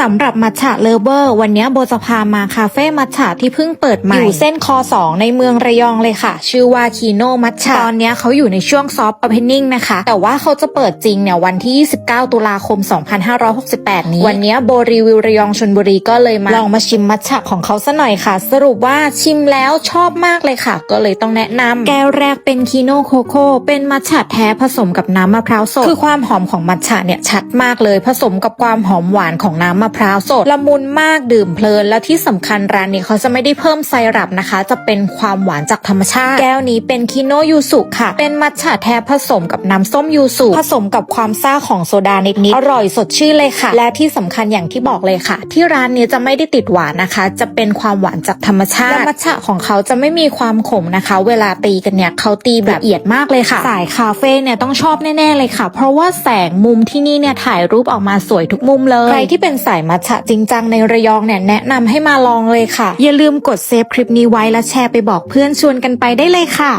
สำหรับมัทฉะเลเวอร์ วันนี้โบจะพามาคาเฟ่มัทฉะที่เพิ่งเปิดใหม่อยู่เส้นคอ2ในเมืองระยองเลยค่ะ ชื่อว่าคีโนมัทฉะตอนนี้เขาอยู่ในช่วงซอฟต์ o อเพนนิ่งนะคะ แต่ว่าเขาจะเปิดจริงเนี่ยวันที่ 29 ตุลาคม 2568 นี้ วันนี้โบรีวิวระยองชนบุรีก็เลยมาลองมาชิมมัทฉะของเขาซะหน่อยค่ะ สรุปว่าชิมแล้วชอบมากเลยค่ะ ก็เลยต้องแนะนำแก้วแรกเป็นคีโนโคโค่เป็นมัทฉะแท้ผสมกับน้ำมะพร้าวสดคือความหอมของมัทฉะเนี่ยชัดมากเลย ผสมกับความหอมหวานของน้ำมะพร้าวสดละมุนมากดื่มเพลิน และที่สำคัญร้านนี้เขาจะไม่ได้เพิ่มไซรัปนะคะ จะเป็นความหวานจากธรรมชาติ แก้วนี้เป็นคิโนยูสุค่ะ เป็นมัทฉะแท้ผสมกับน้ำส้มยูสุผสมกับความซ่าของโซดานิดๆอร่อยสดชื่นเลยค่ะ และที่สำคัญอย่างที่บอกเลยค่ะ ที่ร้านนี้จะไม่ได้ติดหวานนะคะ จะเป็นความหวานจากธรรมชาติและมัทฉะของเขาจะไม่มีความขมนะคะ เวลาตีกันเนี่ยเขาตีแบบละเอียดมากเลยค่ะ สายคาเฟ่เนี่ยต้องชอบแน่ๆเลยค่ะ เพราะว่าแสงมุมที่นี่เนี่ยถ่ายรูปออกมาสวยทุกมุมเลยใครที่เป็นสายมัทฉะจริงจังในระยองเนี่ยแนะนำให้มาลองเลยค่ะ อย่าลืมกดเซฟคลิปนี้ไว้และแชร์ไปบอกเพื่อนชวนกันไปได้เลยค่ะ